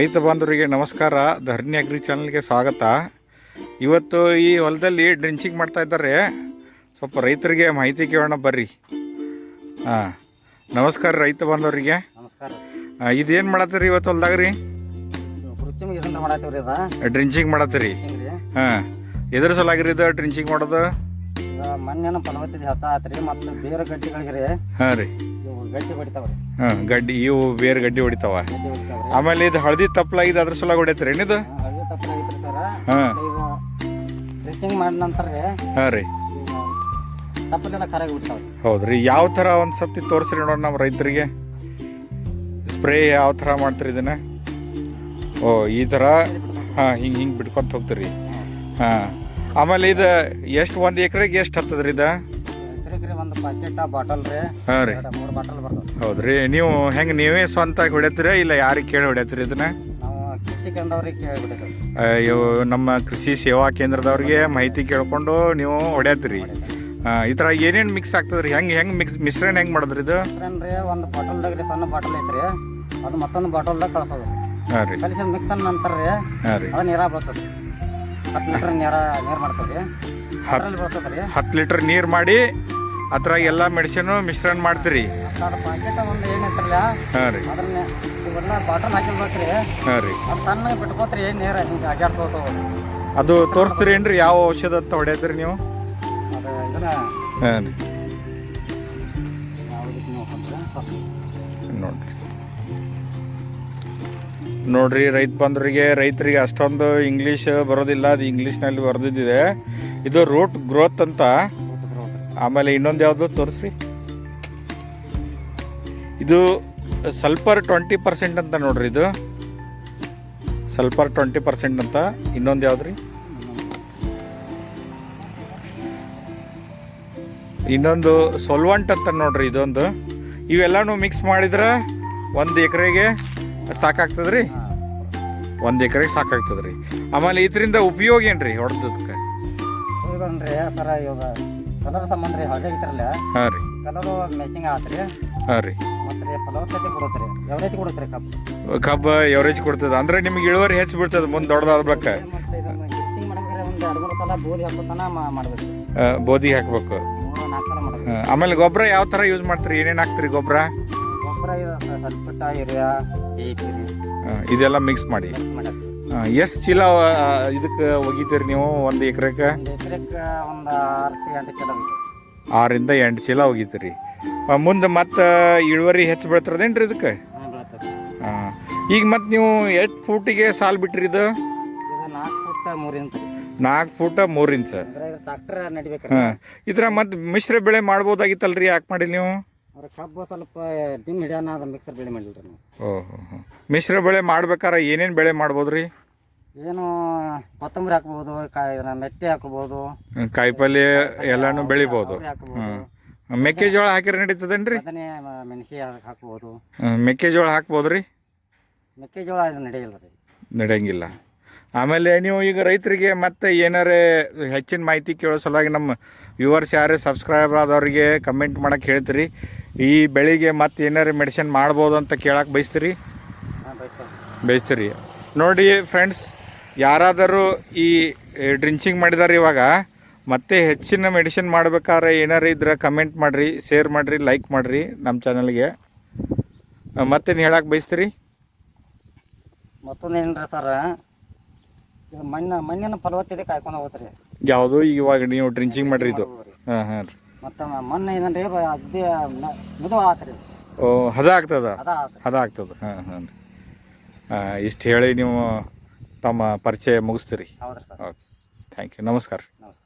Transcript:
ರೈತ ಬಾಂಧವರಿಗೆ ನಮಸ್ಕಾರ. ಧರ್ಣಿ ಅಗ್ರಿ ಚಾನಲ್ಗೆ ಸ್ವಾಗತ. ಇವತ್ತು ಈ ಹೊಲದಲ್ಲಿ ಡ್ರಿಂಚಿಂಗ್ ಮಾಡ್ತಾ ಇದ್ದಾರೆ. ಸ್ವಲ್ಪ ರೈತರಿಗೆ ಮಾಹಿತಿ ಕೇಳೋಣ ಬರ್ರಿ. ಹಾಂ ನಮಸ್ಕಾರ ರೈತ ಬಾಂಧವರಿಗೆ. ನಮಸ್ಕಾರ. ಇದೇನು ಮಾಡತ್ತೀರಿ ಇವತ್ತು ಹೊಲ್ದಾಗ ರೀ? ಕೃತ್ರಿಮ ಗಿಡಂತ ಮಾಡತ್ತೀವ್ರಿ ಡ್ರಿಂಚಿಂಗ್ ಮಾಡತ್ತೀರಿ. ಹಾಂ ಎದ್ರ ಸಲಾಗ್ರಿ ಇದು ಡ್ರಿಂಚಿಂಗ್ ಮಾಡೋದು? ಮೊನ್ನೆನ ಫಲವತ್ತತೆ ಹತ್ತ ಆತ್ರಿ ಮತ್ತು ಬೇರೆ ಗಡ್ಡಿಗಳಿಗೆ ಹಾಂ ರೀ. ಗಡ್ಡಿ ಹೊಡಿತಾವ್ರಿ. ಹಾಂ ಗಡ್ಡಿ ಇವು ಬೇರೆ ಗಡ್ಡಿ ಹೊಡಿತಾವ. ಆಮೇಲೆ ಇದು ಹಳದಿ ತಪ್ಪಲಾಗಿದೆ ಅದ್ರ ಸಲ ಹೊಡಿತ್ರಿ ಏನಿದು ಹಳದಿ ತಪ್ಪಲ ಐತ್ರಿ ಸರ. ಹಾಂ. ಡ್ರಿಚಿಂಗ್ ಮಾಡಿದ ನಂತರ ರೀ ಹಾಂ ರೀ. ತಪ್ಪಲೆಲ್ಲ ಖರಾಗಿ ಬಿಡ್ತಾವ್ರಿ. ಹೌದ್ರಿ ಯಾವ ಥರ ಒಂದು ಸತಿ ತೋರಿಸ್ರಿ ನೋಡೋಣ ನಮ್ಮ ರೈತರಿಗೆ. ಸ್ಪ್ರೇ ಯಾವ ಥರ ಮಾಡ್ತೀರಿ ಇದನ್ನ? ಓ ಈ ಥರ? ಹಾಂ ಹಿಂಗೆ ಹಿಂಗೆ ಬಿಡ್ಕೊಂತ ಹೋಗ್ತೀರಿ. ಹಾಂ. ಆಮೇಲೆ ಇದು ಎಷ್ಟು ಒಂದು ಎಕರೆಗೆ ಎಷ್ಟು ಹತ್ತದ್ರಿ ಇದು? ಒಂದು ಪ್ಯಾಕೆಟ್ ಬಾಟಲ್ ರೀ. ಹಾಂ ರೀ. ಮೂರು ಬಾಟಲ್ ಬರ್ತಾವೆ ಹೌದ್ರಿ. ನೀವು ಹೆಂಗೆ ನೀವೇ ಸ್ವಂತ ಹೊಡೆತ್ರಿ ಇಲ್ಲ ಯಾರಿಗೆ ಕೇಳಿ ಹೊಡೆತ್ರಿ ಇದನ್ನ? ಅಯ್ಯೋ ನಮ್ಮ ಕೃಷಿ ಸೇವಾ ಕೇಂದ್ರದವ್ರಿಗೆ ಮಾಹಿತಿ ಕೇಳ್ಕೊಂಡು ನೀವು ಹೊಡೆತ್ರಿ. ಈ ಥರ ಏನೇನು ಮಿಕ್ಸ್ ಆಗ್ತದ್ರಿ? ಹೆಂಗೆ ಹೆಂಗೆ ಮಿಕ್ಸ್ ಮಿಶ್ರಣ ಹೆಂಗೆ ಮಾಡಿದ್ರಿ ಇದು? ಒಂದು ಬಾಟಲ್ದಾಗ ರೀ ಸಣ್ಣ ಬಾಟಲ್ ಐತ್ರಿ. ಅದು ಮತ್ತೊಂದು ಬಾಟಲ್ದಾಗ ಕಳ್ಸೋದು. ಹಾಂ ರೀ. ಕಲಿಸಿದ ಮಿಕ್ಸ್ ನಂತರ ರೀ ಹಾಂ ರೀ. ಅದು ನೀರ ಬರ್ತದೆ. ಹತ್ತು ಲೀಟರ್ ನೀರ ನೀರು ಮಾಡ್ತದೆ ಅದ್ರಲ್ಲಿ ಬರ್ತದೆ ರೀ. ಹತ್ತು ಲೀಟ್ರ್ ನೀರು ಮಾಡಿ ಅದ್ರಾಗ ಎಲ್ಲ ಮೆಡಿಸಿನ್ ಮಿಶ್ರಣ ಮಾಡ್ತೀರಿ. ಅದು ಪ್ಯಾಕೆಟ್ ಒಂದು ಹಾಂ ರೀ. ಅದನ್ನ ಇವೆಲ್ಲ ಬಾಟಲ್ ಹಾಕಿರ್ಬೇಕ್ರಿ. ಹಾಂ ರೀ. ಅದು ತಣ್ಣಗೆ ಬಿಟ್ಕೋತ್ರಿ ನೀರು ಹಿಂಗೆ ಅಡ್ಡಾಡ್ಸೋದು ಅದು ತೋರಿಸ್ತೀರಿ ಏನ್ರಿ? ಯಾವ ಔಷಧ ಅಂತ ಹೊಡ್ಯತ್ರಿ ನೀವು? ಅದು ಇದನ್ನ ಹಾಂ ರೀ. ನೋಡ್ರಿ. ನೋಡ್ರಿ, ರೈತ ಬಂದ್ರಿಗೆ, ರೈತರಿಗೆ ಅಷ್ಟೊಂದು ಇಂಗ್ಲೀಷ್ ಬರೋದಿಲ್ಲ, ಅದು ಇಂಗ್ಲೀಷ್ನಲ್ಲಿ ಬರೆದಿದ್ದಿದೆ. ಇದು ರೂಟ್ ಗ್ರೋತ್ ಅಂತ. ಆಮೇಲೆ ಇನ್ನೊಂದು ಯಾವುದು ತೋರಿಸ್ರಿ. ಇದು ಸಲ್ಫರ್ ಟ್ವೆಂಟಿ ಪರ್ಸೆಂಟ್ ಅಂತ ನೋಡ್ರಿ ಇದು. ಸಲ್ಫರ್ ಟ್ವೆಂಟಿ ಪರ್ಸೆಂಟ್ ಅಂತ. ಇನ್ನೊಂದು ಯಾವ್ದು ರೀ ಇನ್ನೊಂದು ಸೊಲ್ವಂಟ್ ಅಂತ ನೋಡ್ರಿ ಇದೊಂದು. ಇವೆಲ್ಲನೂ ಮಿಕ್ಸ್ ಮಾಡಿದ್ರೆ ಒಂದು ಎಕರೆಗೆ ಸಾಕಾಗ್ತದ್ರಿ? ಒಂದು ಎಕರೆಗೆ ಸಾಕಾಗ್ತದ್ರಿ. ಆಮೇಲೆ ಇದರಿಂದ ಉಪಯೋಗ ಏನು ಹೊಡೆದಕ್ಕೆ ಇವಂದ್ರಿ ಸರ ಇವಾಗ ಕಲರ್ ಸಂಬಂಧ ರೀ ಐತ್ರಲ್ಲ ಹಾಂ ರೀ. ಕಲರು ಮ್ಯಾಚಿಂಗ್ ಆತ್ರಿ. ಹಾಂ ರೀ. ಮತ್ತೆ ರೀ ಫಲವತ್ತತೆ ಕೊಡುತ್ರಿ. ಎವರೇಜ್ ಕೊಡುತ್ರಿ ಕಬ್ಬು. ಕಬ್ಬ ಎವರೇಜ್ ಕೊಡ್ತದೆ. ಅಂದ್ರೆ ನಿಮ್ಗೆ ಇಳುವರಿ ಹೆಚ್ಚು ಬಿಡ್ತದೆ ಮುಂದೆ ದೊಡ್ಡದಾದ ಬಳಿಕ ಬೋಧಿ ಹಾಕ್ಬೇಕು. ಆಮೇಲೆ ಗೊಬ್ಬರ ಯಾವ ಥರ ಯೂಸ್ ಮಾಡ್ತೀರಿ? ಏನೇನು ಹಾಕ್ತೀರಿ ಗೊಬ್ಬರ ಗೊಬ್ಬರ ಇದು ಸಲ್ಪಟ್ಟ ಯೂರಿಯಾ ಡಿ ಪಿ ಇದೆಲ್ಲ ಮಿಕ್ಸ್ ಮಾಡಿ. ಮಾಡಕ್ಕೆ. ಎಷ್ಟು ಚೀಲ ಇದಕ್ಕೆ ಒಗಿತೀರಿ ನೀವು ಒಂದು ಎಕರೆಗೆ ಒಂದು ಎಕರೆಗೆ ಒಂದು ಆರು ಎಂಟು ಚಲೋ ಆರಿಂದ ಎಂಟು ಚೀಲ ಒಗಿತೀರಿ. ಮುಂದೆ ಮತ್ತೆ ಇಳುವರಿ ಹೆಚ್ಚು ಬೀಳ್ತಿರೋದೇನ್ರಿ ಇದಕ್ಕೆ? ಹಾಂ ಈಗ ಮತ್ತೆ ನೀವು ಎಷ್ಟು ಫೂಟಿಗೆ ಸಾಲು ಬಿಟ್ರಿ ಇದು? ನಾಲ್ಕು ಫುಟ್ ಮೂರು ಇಂಚ್. ನಾಲ್ಕು ಫೂಟ ಮೂರು ಹಾಂ ಇದ್ರ ಮತ್ತೆ ಮಿಶ್ರ ಬೆಳೆ ಮಾಡ್ಬೋದಾಗಿತ್ತಲ್ರಿ ಯಾಕೆ ಮಾಡಿ ನೀವು? ಅವ್ರ ಕಬ್ಬು ಸ್ವಲ್ಪ ದಿಮ್ ಹಿಡಿಯೋಣ ಅದು ಮಿಕ್ಸರ್ ಬೆಳೆ ಮಾಡಿಲ್ರಿ ನಾವು. ಓಹೋ ಹೋ. ಮಿಶ್ರ ಬೆಳೆ ಮಾಡ್ಬೇಕಾರೆ ಏನೇನು ಬೆಳೆ ಮಾಡ್ಬೋದ್ರಿ? ಏನು ಕೊತ್ತಂಬರಿ ಹಾಕ್ಬೋದು ಕಾಯಿ ಮೆತ್ತೆ ಹಾಕ್ಬೋದು. ಹ್ಮ್, ಕಾಯಿಪಲ್ಯ ಎಲ್ಲಾನು ಬೆಳಿಬೋದು. ಅವ್ರಿ ಹಾಕ್ಬೋದು. ಹ್ಮ್. ಮೆಕ್ಕೆಜೋಳ ಹಾಕಿದ್ರೆ ನಡೀತದೇನ್ರಿ? ಅದನ್ನೇ ಮೆಣಸಿ ಹಾಕ್ಬೋದು. ಹ್ಮ್, ಮೆಕ್ಕೆಜೋಳ ಹಾಕ್ಬೋದ್ರಿ? ಮೆಕ್ಕೆಜೋಳ ಇದು ನಡೆಯಲ್ಲ ರೀ ನಡೆಯಂಗಿಲ್ಲ. ಆಮೇಲೆ ನೀವು ಈಗ ರೈತರಿಗೆ ಮತ್ತೆ ಏನಾರೆ ಹೆಚ್ಚಿನ ಮಾಹಿತಿ ಕೇಳೋ ಸಲುವಾಗಿ ನಮ್ಮ ವ್ಯೂವರ್ಸ್ ಯಾರೇ ಸಬ್ಸ್ಕ್ರೈಬರ್ ಆದವರಿಗೆ ಕಮೆಂಟ್ ಮಾಡಕ್ಕೆ ಹೇಳ್ತೀರಿ. ಈ ಬೆಳಿಗ್ಗೆ ಮತ್ತೆ ಏನಾರ ಮೆಡಿಸಿನ್ ಮಾಡ್ಬೋದು ಅಂತ ಕೇಳಕ್ಕೆ ಬಯಸ್ತೀರಿ? ಬಯಸ್ತೀರಿ. ನೋಡಿ ಫ್ರೆಂಡ್ಸ್ ಯಾರಾದರೂ ಈ ಡ್ರಿಂಚಿಂಗ್ ಮಾಡಿದಾರೆ ಇವಾಗ ಮತ್ತೆ ಹೆಚ್ಚಿನ ಮೆಡಿಸಿನ್ ಮಾಡ್ಬೇಕಾದ್ರೆ ಏನಾರು ಇದ್ರೆ ಕಮೆಂಟ್ ಮಾಡಿರಿ ಶೇರ್ ಮಾಡಿರಿ ಲೈಕ್ ಮಾಡಿರಿ ನಮ್ಮ ಚಾನಲ್ಗೆ ಮತ್ತೇನು ಹೇಳಕ್ಕೆ ಬಯಸ್ತೀರಿ? ಮತ್ತೊಂದು ಏನ್ರಿ ಸರ್ ಮಣ್ಣ ಮಣ್ಣು ಮಣ್ಣಿನ ಫಲವತ್ತತೆ ಕಾಯ್ಕೊಂಡು ಹೋಗ್ತೀರಿ. ಯಾವುದು? ಇವಾಗ ನೀವು ಡ್ರಿಂಚಿಂಗ್ ಮಾಡಿರಿ ಇದು ಹಾಂ ಹಾಂ ರೀ. ಮತ್ತು ಮಣ್ಣು ಏನಂದ್ರೆ ಅದೇ ಮಿದು ಆತ್ರಿ ಓ ಹದ ಆಗ್ತದ? ಅದ ಆತ್ರಿ ಹದ ಆಗ್ತದ. ಹಾಂ ಹಾಂ ಇಷ್ಟು ಹೇಳಿ ನೀವು ತಮ್ಮ ಪರಿಚಯ ಮುಗಿಸ್ತೀರಿ. ಹೌದ್ರಿ ಸರ್. ಓಕೆ. ಥ್ಯಾಂಕ್ ಯು ನಮಸ್ಕಾರ. ನಮಸ್ಕಾರ.